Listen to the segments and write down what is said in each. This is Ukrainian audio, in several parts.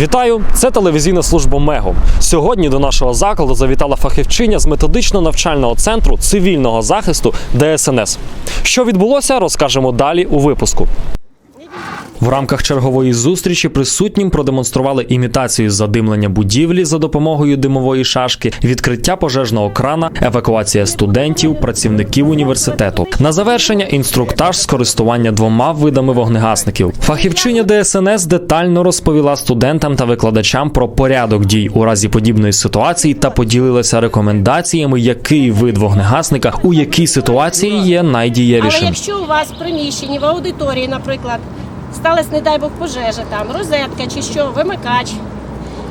Вітаю! Це телевізійна служба МЕГО. Сьогодні до нашого закладу завітала фахівчиня з методично-навчального центру цивільного захисту ДСНС. Що відбулося, розкажемо далі у випуску. В рамках чергової зустрічі присутнім продемонстрували імітацію задимлення будівлі за допомогою димової шашки, відкриття пожежного крана, евакуація студентів, працівників університету. На завершення інструктаж з користування двома видами вогнегасників. Фахівчиня ДСНС детально розповіла студентам та викладачам про порядок дій у разі подібної ситуації та поділилася рекомендаціями, який вид вогнегасника у якій ситуації є Але якщо у вас в приміщенні, в аудиторії, наприклад, сталася, не дай Бог, пожежа, там, розетка чи що, вимикач,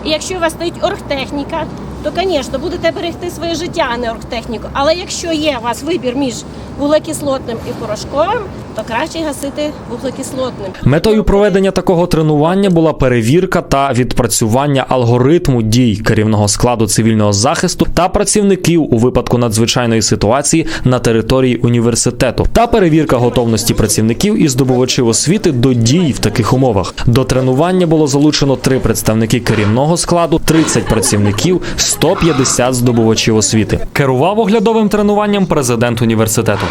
і якщо у вас стоїть оргтехніка, то, звісно, будете берегти своє життя, а не оргтехніку. Але якщо є у вас вибір між вуглекислотним і порошковим, то краще гасити вуглекислотним. Метою проведення такого тренування була перевірка та відпрацювання алгоритму дій керівного складу цивільного захисту та працівників у випадку надзвичайної ситуації на території університету та перевірка готовності працівників і здобувачів освіти до дій в таких умовах. До тренування було залучено три представники керівного складу, 30 працівників, 150 здобувачів освіти. Керував оглядовим тренуванням президент університету.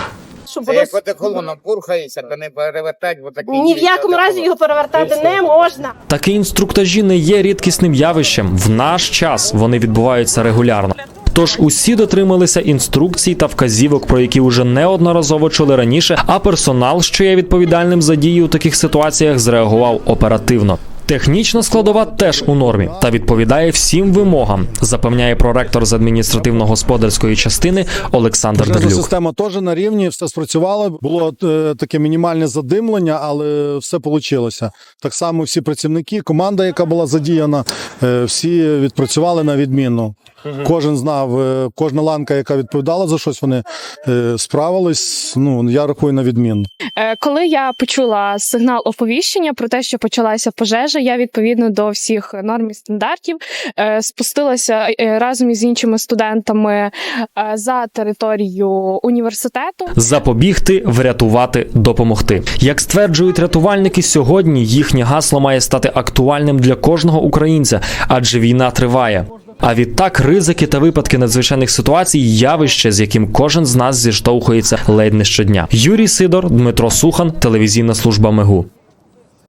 Щоб Це воно... як одеколоном пурхається, то не перевертать, бо такі Ні в якому разі його перевертати не можна. Такі інструктажі не є рідкісним явищем. В наш час вони відбуваються регулярно. Тож усі дотрималися інструкцій та вказівок, про які вже неодноразово чули раніше. А персонал, що є відповідальним за дії у таких ситуаціях, зреагував оперативно. Технічна складова теж у нормі та відповідає всім вимогам, запевняє проректор з адміністративно-господарської частини Олександр Дерлюк. система теж на рівні, все спрацювало. Було е, таке мінімальне задимлення, але все вийшло. Так само всі працівники, команда, яка була задіяна, е, всі відпрацювали на відмінно. Кожен знав, е, кожна ланка, яка відповідала за щось, вони е, справились. Ну я рахую на відмінно. Е, Коли я почула сигнал оповіщення про те, що почалася пожежа, я відповідно до всіх норм і стандартів е, спустилася е, разом із іншими студентами е, за територію університету. Запобігти, врятувати, допомогти. Як стверджують рятувальники, сьогодні їхнє гасло має стати актуальним для кожного українця, адже війна триває. А відтак ризики та випадки надзвичайних ситуацій явище, з яким кожен з нас зіштовхується ледь не щодня. Юрій Сидор, Дмитро Сухан, телевізійна служба Мегу.